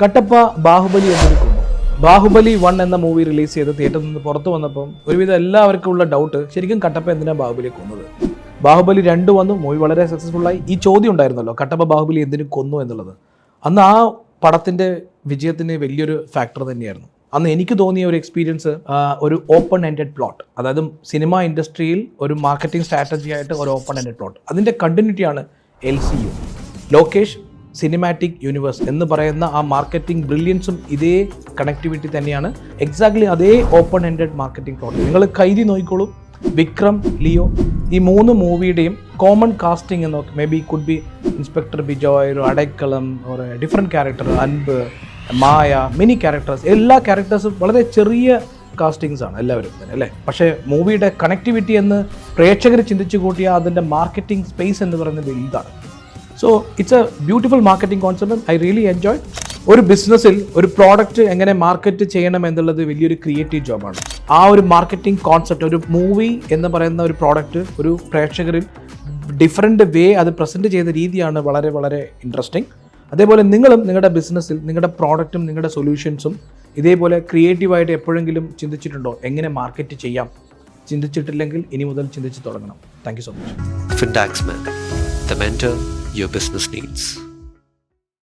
കട്ടപ്പ ബാഹുബലി എന്നൊരു കൊന്നു ബാഹുബലി വൺ എന്ന മൂവി റിലീസ് ചെയ്ത് തിയേറ്ററിൽ നിന്ന് പുറത്തു വന്നപ്പം ഒരുവിധം എല്ലാവർക്കും ഉള്ള ഡൗട്ട് ശരിക്കും കട്ടപ്പ എന്തിനാണ് ബാഹുബലി കൊന്നത്? ബാഹുബലി രണ്ട് വന്നു മൂവി വളരെ സക്സസ്ഫുൾ ആയി. ഈ ചോദ്യം ഉണ്ടായിരുന്നല്ലോ കട്ടപ്പ ബാഹുബലി എന്തിനു കൊന്നു എന്നുള്ളത്. അന്ന് ആ പടത്തിന്റെ വിജയത്തിന് വലിയൊരു ഫാക്ടർ തന്നെയായിരുന്നു. അന്ന് എനിക്ക് തോന്നിയ ഒരു എക്സ്പീരിയൻസ് ഒരു ഓപ്പൺ എൻഡഡ് പ്ലോട്ട് അതായത് സിനിമ ഇൻഡസ്ട്രിയിൽ ഒരു മാർക്കറ്റിംഗ് സ്ട്രാറ്റജി ആയിട്ട് ഒരു ഓപ്പൺ എൻഡഡ് പ്ലോട്ട് അതിന്റെ കണ്ടിന്യൂറ്റിയാണ് L C U Lokesh cinematic universe എന്ന് പറയുന്ന ആ മാർക്കറ്റിംഗ് ബ്രില്യൻസും ഇതേ കണക്ടിവിറ്റി തന്നെയാണ്. എക്സാക്ട്ലി അതേ ഓപ്പൺ എൻഡഡ് മാർക്കറ്റിംഗ് പ്ലോട്ട് നിങ്ങൾ കൈതി നോക്കിക്കോളൂ. വിക്രം ലിയോ ഈ മൂന്ന് മൂവിയുടെയും കോമൺ കാസ്റ്റിംഗ് എന്ന് may be could be inspector Bijoy ഒരു അടയ്ക്കളം ഒരു ഡിഫറെന്റ് ക്യാരക്ടർ അൻപ് മായ മിനി ക്യാരക്ടേഴ്സ് എല്ലാ ക്യാരക്ടേഴ്സും വളരെ ചെറിയ കാസ്റ്റിങ്സ് ആണ് എല്ലാവരും തന്നെ അല്ലേ? പക്ഷേ മൂവിയുടെ കണക്ടിവിറ്റി എന്ന് പ്രേക്ഷകർ ചിന്തിച്ചു കൂട്ടിയ അതിന്റെ മാർക്കറ്റിംഗ് സ്പേസ് എന്ന് പറയുന്നത് വലുതാണ് so it's a beautiful marketing concept I really enjoy ഒരു ബിസിനസ്സിൽ ഒരു പ്രോഡക്റ്റ് എങ്ങനെ മാർക്കറ്റ് ചെയ്യണം എന്നുള്ളത് വലിയൊരു ക്രിയേറ്റീവ് ജോബാണ് ആ ഒരു മാർക്കറ്റിംഗ് കോൺസെപ്റ്റ് ഒരു മൂവി എന്ന് പറയുന്ന ഒരു പ്രോഡക്റ്റ് ഒരു പ്രേക്ഷകരിൽ ഡിഫറെന്റ് വേ അത് പ്രസന്റ് ചെയ്യുന്ന രീതിയാണ് വളരെ വളരെ ഇൻട്രസ്റ്റിംഗ് അതേപോലെ നിങ്ങളും നിങ്ങളുടെ ബിസിനസ്സിൽ നിങ്ങളുടെ പ്രോഡക്റ്റും നിങ്ങളുടെ സൊല്യൂഷൻസും ഇതേപോലെ ക്രിയേറ്റീവായിട്ട് എപ്പോഴെങ്കിലും ചിന്തിച്ചിട്ടുണ്ടോ? എങ്ങനെ മാർക്കറ്റ് ചെയ്യാം? ചിന്തിച്ചിട്ടില്ലെങ്കിൽ ഇനി മുതൽ ചിന്തിച്ച് തുടങ്ങണം. Thank you so much Fintaxman, the mentor your business needs.